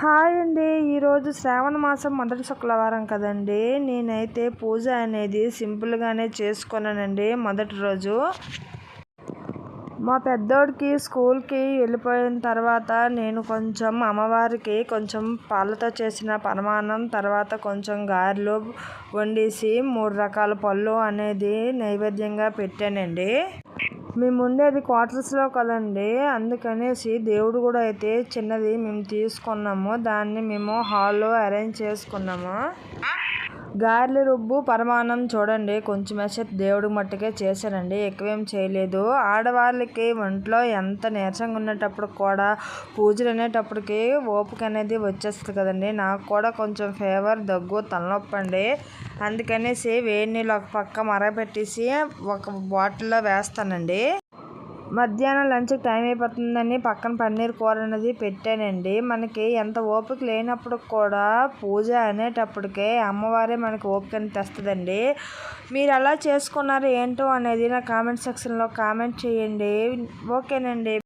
Hi అండి. ఈరోజు శ్రావణ మాసం మొదటి శుక్రవారం కదండి. నేనైతే పూజ అనేది సింపుల్గానే చేసుకున్నానండి మొదటి రోజు. మా పెద్దోడికి స్కూల్కి వెళ్ళిపోయిన తర్వాత నేను కొంచెం అమ్మవారికి కొంచెం పాలతో చేసిన పరమాన్నం తర్వాత కొంచెం గారెలు వండేసి మూడు రకాల పళ్ళు అనేది నైవేద్యంగా పెట్టానండి. మేము ఉండేది క్వార్టర్స్లో కదండి. అందుకనేసి దేవుడు కూడా అయితే చిన్నది మేము తీసుకున్నాము. దాన్ని మేము హాల్లో అరేంజ్ చేసుకున్నాము. గారెల రుబ్బు పరమాన్నం చూడండి. కొంచెం వేసే దేవుడి మట్టుకే చేశానండి ఎక్కువేం చేయలేదు. ఆడవాళ్ళకి ఒంట్లో ఎంత నీరసంగా ఉండేటప్పుడు కూడా పూజలు అనేటప్పటికి ఓపిక అనేది వచ్చేస్తుంది కదండి. నాకు కూడా కొంచెం ఫేవర్ దగ్గు తలనొప్పి అండి. అందుకనేసి వేడి నీళ్ళు ఒక పక్క మరగపెట్టేసి ఒక బాటిల్లో వేస్తానండి. మధ్యాహ్నం లంచ్కి టైం అయిపోతుందని పక్కన పన్నీర్ కూర అనేది పెట్టానండి. మనకి ఎంత ఓపిక లేనప్పుడు కూడా పూజ అనేటప్పటికే అమ్మవారే మనకి ఓపికని తెస్తుందండి. మీరు ఎలా చేసుకున్నారు ఏంటో అనేది నా కామెంట్ సెక్షన్లో కామెంట్ చేయండి. ఓకేనండి.